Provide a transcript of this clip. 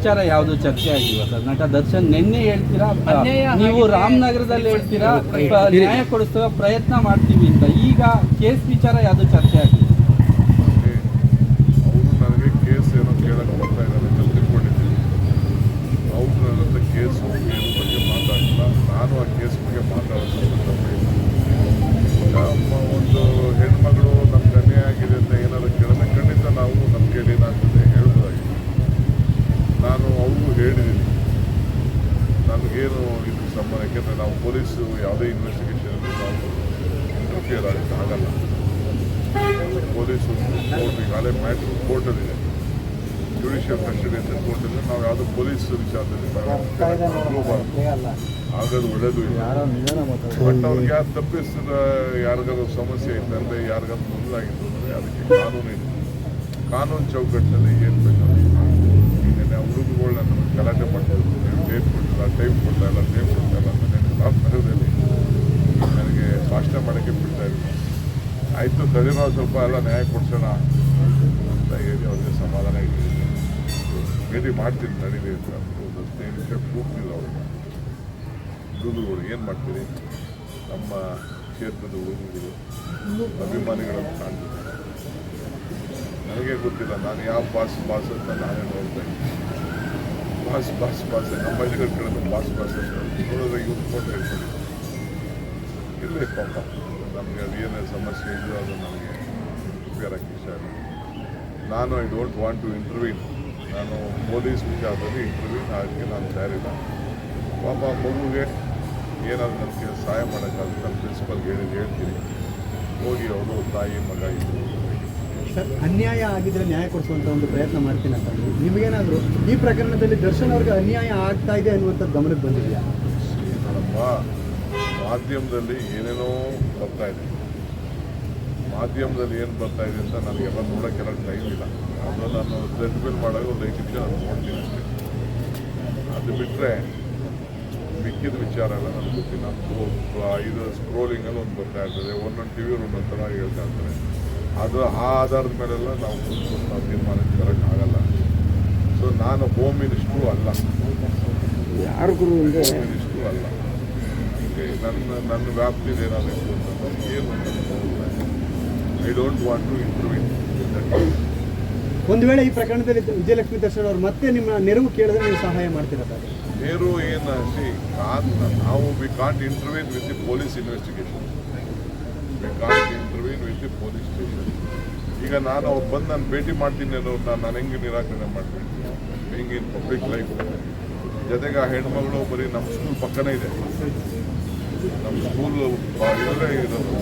ವಿಚಾರ ಯಾವುದು ಚರ್ಚೆ ಆಗಿಲ್ಲ ಸರ್? ನಟ ದರ್ಶನ್ ನಿನ್ನೆ ಹೇಳ್ತೀರಾ? ಅನ್ಯಾಯ ನೀವು ರಾಮನಗರದಲ್ಲಿ ಹೇಳ್ತೀರಾ? ನ್ಯಾಯ ಕೊಡಿಸುವ ಪ್ರಯತ್ನ ಮಾಡ್ತೀವಿ ಅಂತ. ಈಗ ಕೇಸ್ ವಿಚಾರ ಯಾವುದು ಚರ್ಚೆ ಆಗಿಲ್ಲ ಅವರು ನನಗೆ ಕೇಸ್ ಏನೋ ಕೇಳಕ್ಕೆ ಬರ್ತಾ ಇದ್ದಾರೆ ಅಂತ ತಿಳ್ಕೊಂಡಿದ್ದೀನಿ. ಅವ್ರು ನನ್ನ ಹತ್ರ ಕೇಸು ಕೇಸ್ ಬಗ್ಗೆ ಮಾತಾಡಿಲ್ಲ. ನಾನು ಆ ಕೇಸ್ ಬಗ್ಗೆ ಮಾತಾಡೋದು ಒಂದು ಹೆಣ್ಮಗಳು ನಮ್ಗೆ ಅನ್ಯಾಯ ಆಗಿದೆ ಅಂತ ಏನಾದ್ರು ಕೇಳಿದ್ರೆ ಖಂಡಿತ ನಾವು ನಮ್ಮ ಕೈಲಿ ಏನಾಗ್ತದೆ ಹೇಳ್ಬೋದಾಗಿದೆ ನಾನು ಅವ್ರಿಗೂ ಹೇಳಿದ್ದೀನಿ ನನಗೇನು ಇದು ಸಂಬಂಧ ಯಾಕೆಂದರೆ ನಾವು ಪೊಲೀಸು ಯಾವುದೇ ಇನ್ವೆಸ್ಟಿಗೇಷನಲ್ಲಿ ನಾವು ಇಂಟರ್ಫಿಯರ್ ಆಗಿದ್ದು ಆಗಲ್ಲ. ಪೊಲೀಸು ಕೋರ್ಟ್ ಈಗಾಗಲೇ ಮ್ಯಾಟ್ರ್ ಕೋರ್ಟಲ್ಲಿದೆ ಜುಡಿಷಿಯಲ್ ಕಸ್ಟಡಿ ಅಂತ ಕೋರ್ಟಲ್ಲಿ ನಾವು ಯಾವುದೋ ಪೊಲೀಸ್ ವಿಚಾರದಲ್ಲಿ ಆಗೋದು ಒಳ್ಳೇದು ಇಲ್ಲ. ಬಟ್ ಅವ್ರಿಗೆ ಯಾರು ತಪ್ಪಿಸಿದ ಯಾರಿಗಾದ್ರು ಸಮಸ್ಯೆ ಇದ್ದಂದ್ರೆ ಯಾರಿಗಾದ್ರು ಮೊದಲಾಗಿತ್ತು ಅಂದರೆ ಅದಕ್ಕೆ ಕಾನೂನು ಇದೆ ಕಾನೂನು ಚೌಕಟ್ಟಿನಲ್ಲಿ ಏನು ಬೇಕಾದ್ರೆ ಈಗ ಹುಡುಗರುಗಳನ್ನ ನಮಗೆ ಗಲಾಟೆ ಮಾಡ್ತಿದ್ರು ನೀವು ಟೈಮ್ ಕೊಟ್ಟಿಲ್ಲ ಟೈಮ್ ಕೊಡ್ತಾ ಇಲ್ಲ ಟೈಮ್ ಕೊಡ್ತಾ ಇಲ್ಲ ಅಂತ ನನಗೆ ರಾಮನಗರದಲ್ಲಿ ನನಗೆ ಮಾಡೋಕ್ಕೆ ಬಿಡ್ತಾ ಇದ್ದೀನಿ. ಆಯಿತು ನಾವು ಸ್ವಲ್ಪ ಎಲ್ಲ ನ್ಯಾಯ ಕೊಡ್ಸೋಣ ಅಂತ ಹೇಳಿ ಅವ್ರಿಗೆ ಸಮಾಧಾನ ಇಟ್ಟಿದ್ದೀನಿ ಭೇಟಿ ಮಾಡ್ತೀನಿ, ನಡೀಲಿ ಅಂತ ಒಂದು ಹದಿನೈದು ನಿಮಿಷ ಕೂಗ್ತಿಲ್ಲ ಅವ್ರಿಗೆ ಹುಡುಗರುಗಳು ಏನು ಮಾಡ್ತೀರಿ? ನಮ್ಮ ಕ್ಷೇತ್ರದ ಹುಡುಗರುಗಳು ಅಭಿಮಾನಿಗಳನ್ನು ಕಾಣ್ತಿದ್ದಾರೆ. ನನಗೆ ಗೊತ್ತಿಲ್ಲ, ನಾನು ಯಾವ ಬಾಸ್ ಬಾಸ್ ಅಂತ ನಾನೇ ನೋಡ್ತಾ ಇದ್ದೀನಿ. ಬಾಸ್ ಬಾಸ್ ಬಾಸ್ ನಮ್ಮ ಹಳ್ಳಿಗಳ ಕಡೆ ಬಾಸ್ ಬಾಸ್ ಅಂತ ನೋಡಿದ್ರೆ ಇವ್ರು ಫೋಟೋ ಹೇಳ್ಕೊಂಡಿದ್ದಾರೆ ಇಲ್ಲೇ ಪಾಪ ನಮಗೆ ಅದು ಏನೇ ಸಮಸ್ಯೆ ಇದೆಯೋ ಅದು ನಮಗೆ ಉಪಯೋಗಕ್ಕೆ ಇಷ್ಟ ಇಲ್ಲ ನಾನು I don't want to intervene ನಾನು ಪೊಲೀಸ್ ವಿಚಾರದಲ್ಲಿ ಇಂಟರ್ವ್ಯೂನ್ ಅದಕ್ಕೆ ನಾನು ತಯಾರಿಲ್ಲ. ಪಾಪ ಮಗುಗೆ ಏನಾದರೂ ನನಗೆ ಸಹಾಯ ಮಾಡೋಕ್ಕಾಗಲಿ ನಾನು ಪ್ರಿನ್ಸಿಪಲ್ಗೆ ಹೇಳಿ ಹೇಳ್ತೀನಿ. ಹೋಗಿ ಅವರು ತಾಯಿ ಮಗ ಇದ್ದರು ಸರ್ ಅನ್ಯಾಯ ಆಗಿದ್ರೆ ನ್ಯಾಯ ಕೊಡಿಸುವಂತ ಒಂದು ಪ್ರಯತ್ನ ಮಾಡ್ತೀನಿ ಅಂತ ನಿಮಗೇನಾದರೂ ಈ ಪ್ರಕರಣದಲ್ಲಿ ದರ್ಶನ್ ಅವ್ರಿಗೆ ಅನ್ಯಾಯ ಆಗ್ತಾ ಇದೆ ಅನ್ನುವಂಥದ್ದು ಗಮನಕ್ಕೆ ಬಂದಿದೆಯಾ? ಮಾಧ್ಯಮದಲ್ಲಿ ಏನೇನೋ ಬರ್ತಾ ಇದೆ. ಮಾಧ್ಯಮದಲ್ಲಿ ಏನು ಬರ್ತಾ ಇದೆ ಅಂತ ನನಗೆಲ್ಲ ನೋಡೋಕ್ಕೆಲ್ಲ ಟೈಮ್ ಇಲ್ಲ. ಅದು ನಾನು ರೆಡ್ ಬಿಲ್ ಮಾಡಾಗ ಒಂದು ಐದು ನಿಮಿಷ ನಾನು ನೋಡ್ತೀನಿ ಅಷ್ಟೇ. ಅದು ಬಿಟ್ಟರೆ ಮಿಕ್ಕಿದ ವಿಚಾರ ಎಲ್ಲ ನನಗೆ ಗೊತ್ತಿಲ್ಲ. ಇದು ಸ್ಕ್ರೋಲಿಂಗಲ್ಲಿ ಒಂದು ಬರ್ತಾ ಇರ್ತದೆ. ಒಂದೊಂದು ಟಿ ವಿ ಒಂದೊಂದು ಥರ ಹೇಳ್ತಾ ಇರ್ತಾರೆ. ಅದು ಆ ಆಧಾರದ ಮೇಲೆಲ್ಲ ನಾವು ಸ್ವಲ್ಪ ನಾವು ತೀರ್ಮಾನಕ್ಕೆ ಬರೋಕ್ಕಾಗಲ್ಲ ಸೊ ನಾನು ಹೋಮ್ ಮಿನಿಸ್ಟ್ರು ಅಲ್ಲ. ಯಾರಿಗೂ ಹೋಮ್ ಮಿನಿಸ್ಟ್ರು ಅಲ್ಲ. ನನ್ನ ನನ್ನ ವ್ಯಾಪ್ತಿಲಿ ಏನಾದರೂ ಅಂತಂದ್ರೆ ಏನು I don't want to interview ಒಂದು ವೇಳೆ ಈ ಪ್ರಕರಣದಲ್ಲಿ ವಿಜಯಲಕ್ಷ್ಮಿ ದರ್ಶನ್ ಅವರು ಮತ್ತೆ ನಿಮ್ಮ ನೆರವು ಕೇಳಿದ್ರೆ ನೀವು ಸಹಾಯ ಮಾಡ್ತೀರಾ ಸರ್? ಏನಾಗಿ ಏನು ಸಿ ಕಾನ್ ನಾವು we can't intervene with the police investigation we can't intervene with the police station ಈಗ ನಾನು ಅವ್ರು ಬಂದು ನಾನು ಭೇಟಿ ಮಾಡ್ತೀನಿ ಅನ್ನೋರು ನಾನು ನನಗೆ ಹೆಂಗೆ ನಿರಾಕರಣೆ ಮಾಡ್ತೀನಿ ಹಿಂಗೆ ಇನ್ ಪಬ್ಲಿಕ್ ಲೈಫ್ ಜೊತೆಗೆ ಆ ಹೆಣ್ಮಗಳು ಬರೀ ನಮ್ಮ ಸ್ಕೂಲ್ ಪಕ್ಕನೇ ಇದೆ. ನಮ್ಮ ಸ್ಕೂಲ್ ಇರೋದು